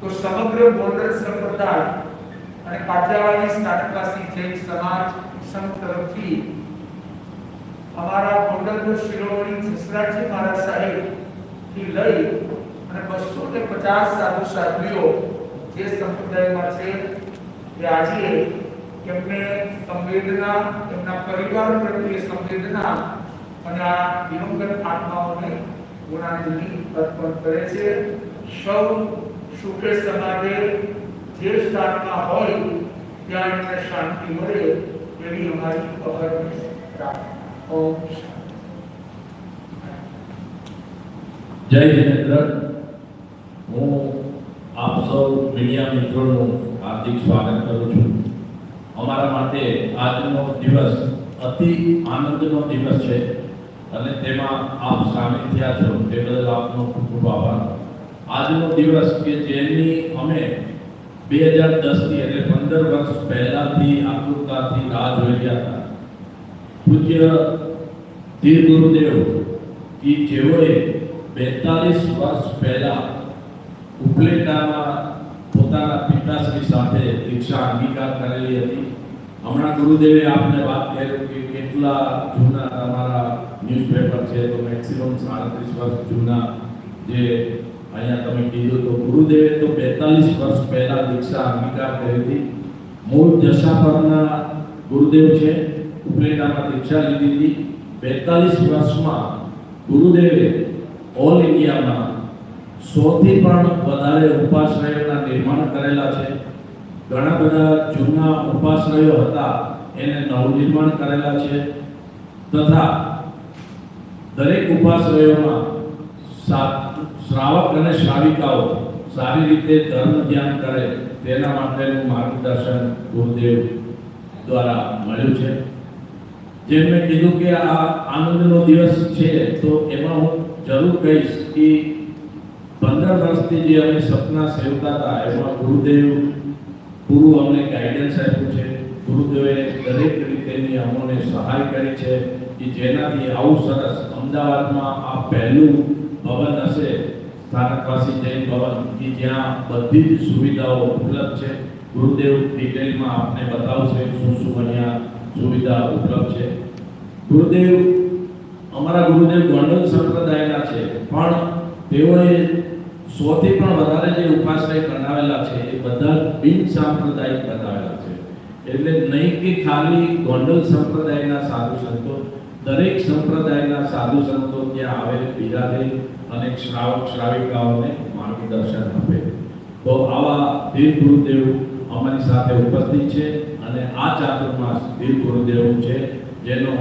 તો સમગ્ર બોર્ડર સંપ્રદાય અને કાઠિયાવાડી સ્થાનકવાસી જૈન સમાજ સંઘ તરફથી અમારા ગોંડલનો શિરોમણી જસરાજજી મહારાજ સાહેબથી લઈ અને બસો ને પચાસ સાધુ સાધ્વીઓ જે સંપ્રદાયમાં છે તે આજે એમને સંવેદના, એમના પરિવાર પ્રત્યે સંવેદના અને આ દિવંગત આત્માઓને ગુણાંજલિ અર્પણ કરે છે. સૌ સુખે સમાજે જે સ્થાનમાં હોય, ત્યાં એમને શાંતિ મળે એવી અમારી ઓમ જય જિનેન્દ્ર. હું આપ સૌ મીડિયા મિત્રોનું હાર્દિક સ્વાગત કરું છું. અમારા માટે આજનો દિવસ અતિ આનંદનો દિવસ છે અને તેમાં આપ સામેલ થયા છો. તે બદલ આપનો ખૂબ ખૂબ આભાર. આજનો દિવસ કે જેની અમે બે હજાર દસથી એટલે પંદર વર્ષ પહેલાથી આતુરતાથી રાહ જોઈ રહ્યા હતા. પૂજ્ય ધીર ગુરુદેવ કે જેઓએ બેતાલીસ વર્ષ પહેલા ઉપલેટામાં પોતાના પિતાશ્રી સાથે દીક્ષા અંગીકાર કરેલી હતી. હમણાં ગુરુદેવે આપને વાત કરી કે કેટલા જૂના તમારા ન્યૂઝપેપર છે, તો મેક્સિમમ સાડત્રીસ વર્ષ જૂના જે અહીંયા તમે કીધું તો ગુરુદેવે તો બેતાલીસ વર્ષ પહેલા દીક્ષા અંગીકાર કરી હતી. મૂળ જશાપરના ગુરુદેવ છે, ઉપલેટામાં દીક્ષા લીધી હતી. બેતાલીસ વર્ષમાં ગુરુદેવે ઓલ ઇન્ડિયામાં સૌથી પણ વધારે ઉપાશ્રયોના નિર્માણ કરેલા છે. ઘણા બધા જૂના ઉપાશ્રયો હતા, એને નવનિર્માણ કરેલા છે. તથા દરેક ઉપાશ્રયોમાં સા- શ્રાવક અને શ્રાવિકાઓ સારી રીતે ધર્મ ધ્યાન કરે, તેના માટેનું માર્ગદર્શન ગુરુદેવ દ્વારા મળ્યું છે. જેમ મેં કીધું કે આ આનંદનો દિવસ છે, તો એમાં હું જરૂર કહીશ કે પંદર વર્ષથી જે અમે સપના સેવતા હતા, એમાં ગુરુદેવ, ગુરુ અમને ગાઈડન્સ આપ્યું છે. ગુરુદેવે દરેક રીતેની અમોને સહાય કરી છે. કે જેનાથી આવું સરસ અમદાવાદમાં આ પહેલું ભવન હશે, સ્થાનકવાસી જૈન ભવન, કે જ્યાં બધી જ સુવિધાઓ ઉપલબ્ધ છે. ગુરુદેવ ડિટેલમાં આપને બતાવશે શું શું અહીંયા સુવિધા ઉપલબ્ધ છે. ગુરુદેવ, અમારા ગુરુદેવ ગોંડલ સંપ્રદાયના છે, પણ તેઓએ સોથી પણ વધારે જે ઉપાશ્રય બનાવેલા છે, એ બધા બિન સાંપ્રદાયિક બનાવેલા છે. એટલે નહીં કે ખાલી ગોંડલ સંપ્રદાયના સાધુ સંતો દરેક સંપ્રદાયના સાધુ સંતો ત્યાં આવે બિરાજે અને શ્રાવક શ્રાવિકાઓને માર્ગદર્શન આપે. તો આવા ધીર ગુરુદેવ અમારી સાથે ઉપસ્થિત છે અને આ ચાતુર્માસ ધીર ગુરુદેવ છે, જેનો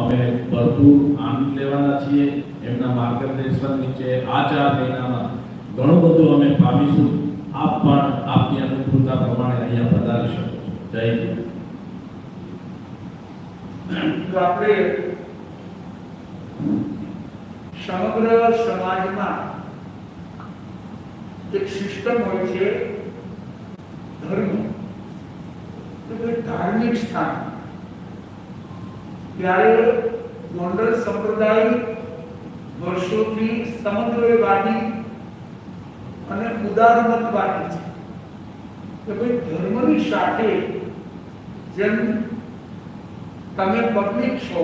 અમે ભરપૂર આનંદ લેવાના છીએ. એમના માર્ગદર્શન નીચે આ ચાર મહિનામાં ઘણું બધું અમે પામીશું. આપ પણ આપની અનુકૂળતા પ્રમાણે અહીંયા પધારી શકો જય આપણે સમગ્ર સમાજમાં એક સિસ્ટમ હોય છે, ધર્મ. ધાર્મિક સ્થાન. ત્યારે ગોંડલ સંપ્રદાય વર્ષોથી સમગ્રવાદી અને ઉદારમતવાદી છે. કે ભાઈ ધર્મની સાથે જેમ તમે પબ્લિક છો,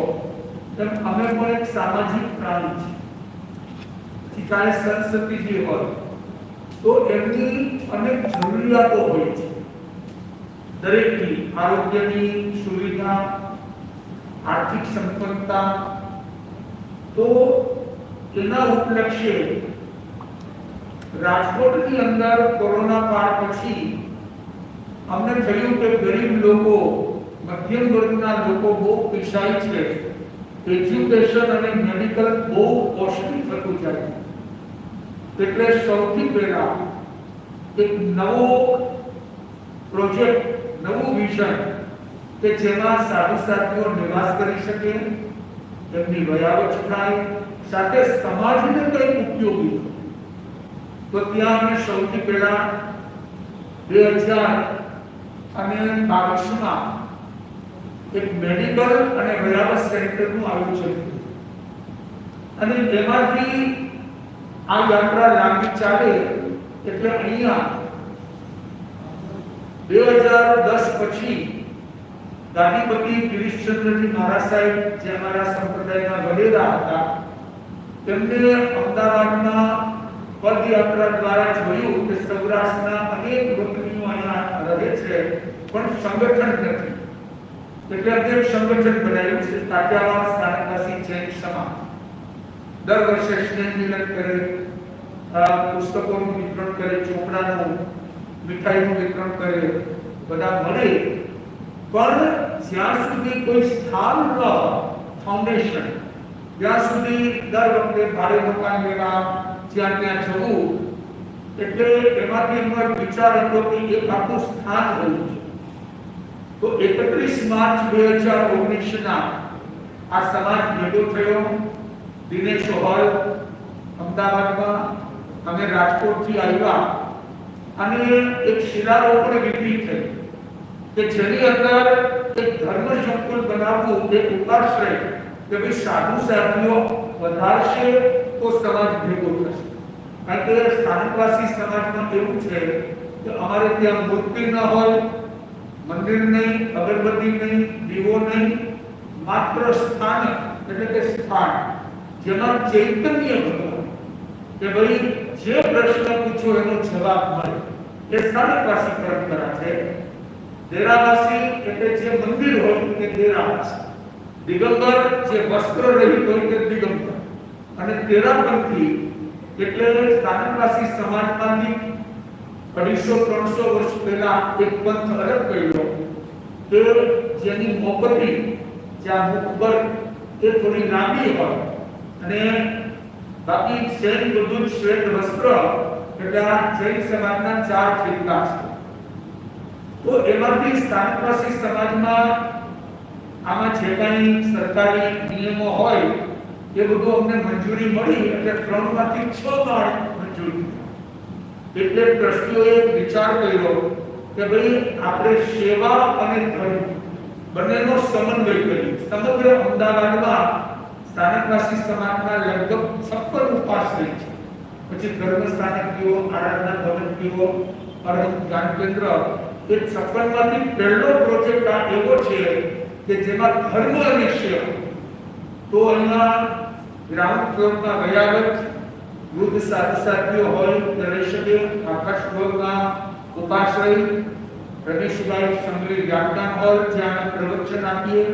તેમ અમે પણ એક સામાજિક પ્રાણી છીએ ચાહે સંસ્કૃતિ હોય, તો એમની અનેક જરૂરિયાતો હોય છે દરેકની આરોગ્યની સુવિધા, આર્થિક સંપન્નતા, તો એના ઉપલક્ષે રાજકોટની અંદર કોરોના કાળ પછી અમને થયું કે ગરીબ લોકો, મધ્યમ વર્ગના લોકો બહુ પીસાય છે એજ્યુકેશન અને મેડિકલ બહુ કોસ્ટલી થતું જાય છે. એટલે સૌથી પહેલા એક નવો પ્રોજેક્ટ, નવું વિઝન કે જેમાં સાધુ સાધુઓ નિવાસ કરી શકે, એમની વયાવચ થાય, સાથે સમાજને કંઈક ઉપયોગી તો ત્યાં અમે સૌથી પહેલા બે હજાર અને બાવીસમાં એક મેડિકલ અને વયાવટ સેન્ટરનું આયોજન કર્યું. અને એમાંથી આ યાત્રા લાંબી ચાલે એટલે અહીંયા બે હજાર દસ પછી ગાંધીપતિ ગિરીશચંદ્રજી મહારાજ સાહેબ જે અમારા સંપ્રદાયના વડેલા હતા, તેમને અમદાવાદના પદયાત્રા દ્વારા જોયું કે સૌરાષ્ટ્રના અનેક વતનીઓ અહીંયા રહે છે, પણ સંગઠન નથી. એટલે અધ્યક્ષ સંગઠન બનાવ્યું છે કાઠિયાવાડ સ્થાનકવાસી જૈન સમાજ. દર વર્ષે સ્નેહ કરે. પુસ્તકોનું વિતરણ કરે, ચોપડાનું મીઠાઈનું વિતરણ કરે, બધા મળે. પણ જ્યાં સુધી કોઈ સ્થાન ન ફાઉન્ડેશન ત્યાં સુધી દર વખતે ભાડે મકાન લેવા, જ્યાં ત્યાં જવું, એટલે એમાંથી એમનો વિચાર હતો કે એક આખું સ્થાન હોવું છે તો એકત્રીસ માર્ચ બે હજાર ઓગણીસના આ સમાજ ભેગો થયો. દિનેશ હોલ અમદાવાદમાં અમે રાજકોટથી આવ્યા અને એક શિલારોપણ વિધિ થઈ કે જેની અંદર એક ધર્મ સંકુલ બનાવવું, એક ઉપાશ્રય કે ભાઈ સાધુ સાધુઓ વધારશે તો સમાજ ભેગો થશે. કારણ કે સ્થાનિકવાસી સમાજમાં એવું છે કે અમારે ત્યાં મૂર્તિ ન હોય, મંદિર નહીં, અગરબત્તી નહીં, દીવો નહીં, માત્ર સ્થાન એટલે કે સ્થાન. જેમાં ચૈતન્ય હતો કે ભાઈ, જે પ્રશ્ન પૂછો એનો જવાબ મળે. એ સ્થાનકવાસી પરંપરા છે. દેરાવાસી એટલે જે મંદિર હોય તે દેરાવાસી. દિગંબર જે વસ્ત્ર રહી હોય તે દિગંબર. અને તેરાપંથી એટલે સ્થાનકવાસી સમાજમાંથી અઢીસો, ત્રણસો વર્ષ પહેલા એક પંથ અલગ કર્યો તે જેની મોકટી જ્યાં મુખબર તે થોડી લાંબી હોય અને બાકી બધું જ શ્વેત વસ્ત્ર, એટલે આ જૈન સમાજના ચાર ફિરકા છે. તો એમાંથી સ્થાનકવાસી સમાજમાં આમાં જે કાંઈ સરકારી નિયમો હોય, એ બધું અમને મંજૂરી મળી, એટલે ત્રણમાંથી છ માળ મંજૂરી એટલે ટ્રસ્ટીઓએ વિચાર કર્યો કે ભાઈ આપણે સેવા અને ધર્મ બંનેનો સમન્વય કરીએ. સમગ્ર અમદાવાદમાં સ્થાનકવાસી સમાજના લગભગ છપ્પન ઉપાશ્રય છે પછી ધર્મ સ્થાનકીઓ આરાધના ભવનકીઓ અરહત જ્ઞાન કેન્દ્ર એ છપ્પનમાંથી પહેલો પ્રોજેક્ટ આ એવો છે કે જેમાં ધર્મ અને સેવા તો અહીંયા ગ્રાઉન્ડ ફ્લોરમાં ગયા વૃદ્ધ સાધુ સાધ્યો હોય તે રહી શકે આકાશ ભવનમાં ઉપાશ્રય રમેશભાઈ સંગ્રહ વ્યાખ્યાન હોલ જ્યાં અમે પ્રવચન આપીએ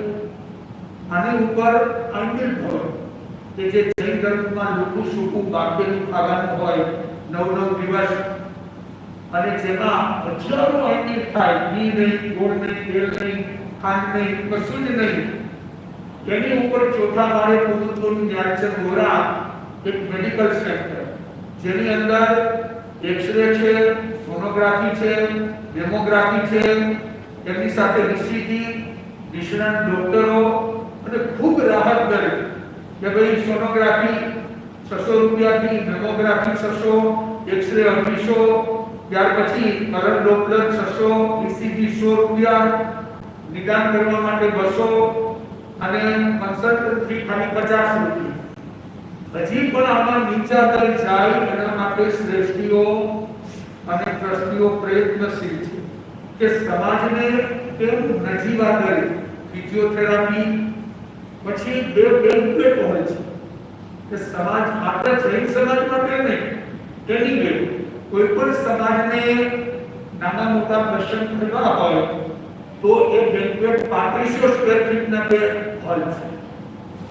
આની ઉપર અંતિમ હોય કે જે જૈન ધર્મમાં લોકો સૂકું બાફેલું ખાવાનું હોય, નવ નવ દિવસ, અને જેમાં હજારો આઈટી થાય, ઘી નહીં, ગોળ નહીં, તેલ નહીં, ખાંડ નહીં, કશું જ નહીં એની ઉપર ચોથા માળે પુરુષોનું છે ગોરા એક મેડિકલ સેન્ટર જેની અંદર એક્સરે છે સોનોગ્રાફી છે ડેમોગ્રાફી છે, એમની સાથે ઈસીજી નિષ્ણાત ડોક્ટરો અને ખૂબ રાહત દરે કે ભાઈ સોનોગ્રાફી છસો રૂપિયાથી, મેમોગ્રાફી છસો, એક્સરે અઢીસો, ત્યાર પછી કરંટ ડોપલર છસો ઈસીજી સો રૂપિયા, નિદાન કરવા માટે બસો અને કન્સલ્ટ ફી ખાલી પચાસ રૂપિયા. હજી પણ આમાં નીચા દર જાય એના માટે શ્રેષ્ઠીઓ અને ટ્રસ્ટીઓ પ્રયત્નશીલ છે. કે સમાજને કેમ નજીવા દરે ફિઝિયોથેરાપી પછી બે બેન્ક્વેટ હોય છે કે સમાજ માત્ર જૈન સમાજ માટે નહીં, તેની બે કોઈ પણ સમાજને નાના મોટા પ્રસંગ કરવા હોય, તો એ બેન્ક્વેટ 3500 સ્ક્વેર ફીટના બે હોલ છે.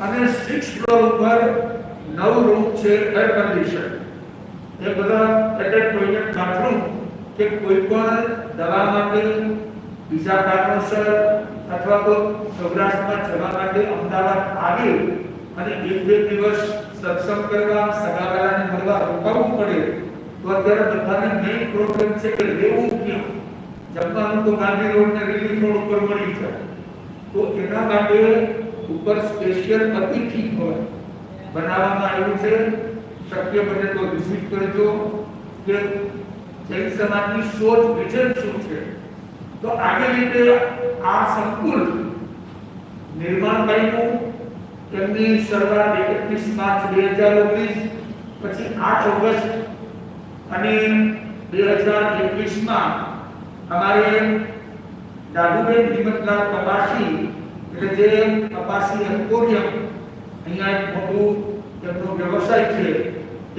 અને સિક્સ ફ્લોર ઉપર નવ રૂમ છે એર કન્ડિશન એ બધા એટેચ ટોયલેટ બાથરૂમ કે કોઈ પણ દવા માટે બીજા કારણોસર અથવા તો સૌરાષ્ટ્રમાં જવા માટે અમદાવાદ આવી અને એક બે દિવસ સત્સંગ કરવા, સગાવાલાને મળવા રોકાવું પડે, તો અત્યારે બધાને મેઇન પ્રોબ્લેમ છે કે લેવું ક્યાં? જમવાનું તો ગાંધી રોડ ને રેલી રોડ ઉપર મળી જાય. તો એના માટે ઉપર સ્પેશિયલ અતિથિ હોય. બનાવવામાં આવ્યું છે. શક્ય બને તો વિઝિટ કરજો. કે જૈન સમાજની સોચ વિઝન શું છે? તો આગળ રીતે આ સંકુલ નિર્માણ કર્યું તેમની શરૂઆત એકત્રીસ માર્ચ બે હજાર ઓગણીસ, પછી આઠ ઓગસ્ટ અને બે હજાર એકવીસમાં અમારે દાદુબેન હિંમતલાલ કપાસી, એટલે જે કપાસી એમ્પોરિયમ અહીંયા એક મોટું તેમનો વ્યવસાય છે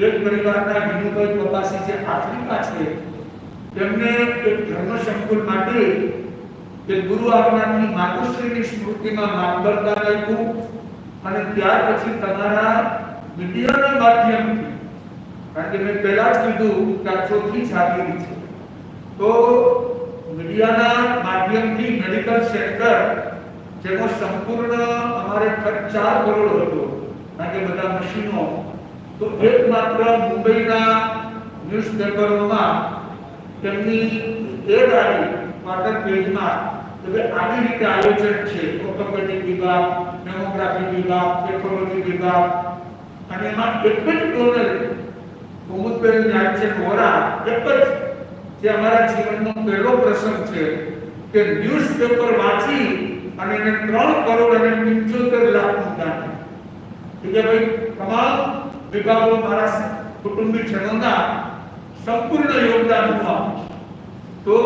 એક પરિવારના વિનુભાઈ કપાસી જે આફ્રિકા છે, તેમને એક ધર્મ સંકુલ માટે કે ગુરુ આજ્ઞાની માતુશ્રીની સ્મૃતિમાં માનવદાન રાખ્યું અને ત્યાર પછી તમારા મીડિયાના માધ્યમથી, કારણ કે મેં પહેલા જ કીધું કે આ ચોથી જાગીરી છે. તો મીડિયાના માધ્યમથી મેડિકલ સેન્ટર જેનો સંપૂર્ણ અમારે ચાર કરોડ હતો, કારણ કે બધા મશીનો તો એકમાત્ર મુંબઈના ન્યૂઝપેપરોમાં તેમની એડ આવી ક્વાર્ટર પેજમાં કે આવી રીતે આયોજન છે. ઓટોમેટિક વિભાગ મેમોગ્રાફી વિભાગ પેથોલોજી વિભાગ. અને એમાં એક જ ડોનર કુમુદબેન ન્યાયચંદ વોરા એક જ. જે અમારા જીવનનો પહેલો પ્રસંગ છે કે ન્યૂઝપેપર વાંચી અને એને ત્રણ કરોડ અને પંચોતેર લાખનું દાન કે ભાઈ, તમામ વિભાગો મારા કુટુંબીજનોના સંપૂર્ણ યોગદાન હું તો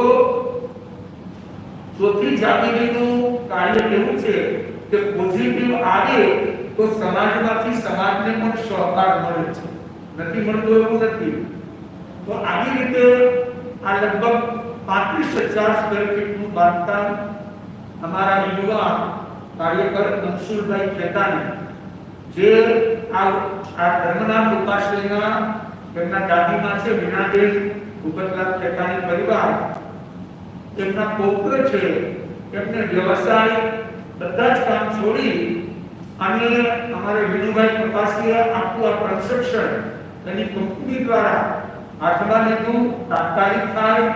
ચોથી જાગીરીનું કાર્ય એવું છે? કે પોઝિટિવ આવે તો સમાજમાંથી સમાજને પણ સહકાર મળે છે. નથી મળતું એવું નથી. તો આવી રીતે આ લગભગ પાંત્રીસ હજાર સ્ક્વેર ફીટનું બાંધકામ અમારા યુવા કાર્યકર અંશુલભાઈ ખેતાને, જે આ આ ધર્મનાથ ઉપાશ્રયના તેમના દાદીમાં છે વીણાબેન ભૂપતલાલ ખેતાની પરિવાર તેમના પૌત્ર છે. એમને વ્યવસાય, બધા જ કામ છોડી અને અમારે વિનુભાઈ કપાસીએ આખું આ કન્સ્ટ્રક્શન એની કંપની દ્વારા હાથમાં લીધું, તાત્કાલિક થાય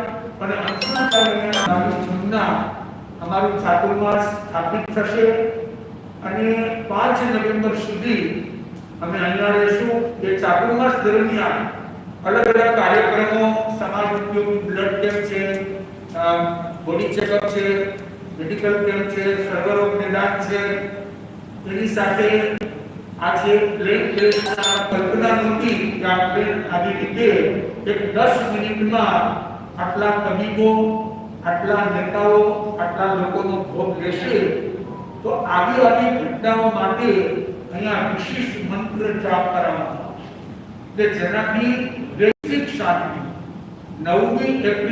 અને અંતના કારણે અમારું જૂના અમારું ચાતુર્માસ સ્થાપિત થશે. અને પાંચ નવેમ્બર સુધી અમે અહીંયા રહીશું. એ ચાતુર્માસ દરમિયાન અલગ અલગ કાર્યક્રમો, સમાજ ઉપયોગી બ્લડ કેમ્પ છે બોડી ચેકઅપ છે, મેડિકલ કેમ્પ છે સર્વરોગ નિદાન છે. એની સાથે આજે પ્લેન પ્લેસના કલ્પના નહોતી કે આપણે આવી રીતે એક દસ મિનિટમાં આટલા તબીબો, આટલા નેતાઓ, આટલા લોકોનો ભોગ લેશે, તો આવી આવી ઘટનાઓ માટે અહીંયા વિશિષ્ટ મંત્ર જાપ કરવામાં આવશે. કે જેનાથી વૈશ્વિક શાંતિ, નવમી એપ્રિલ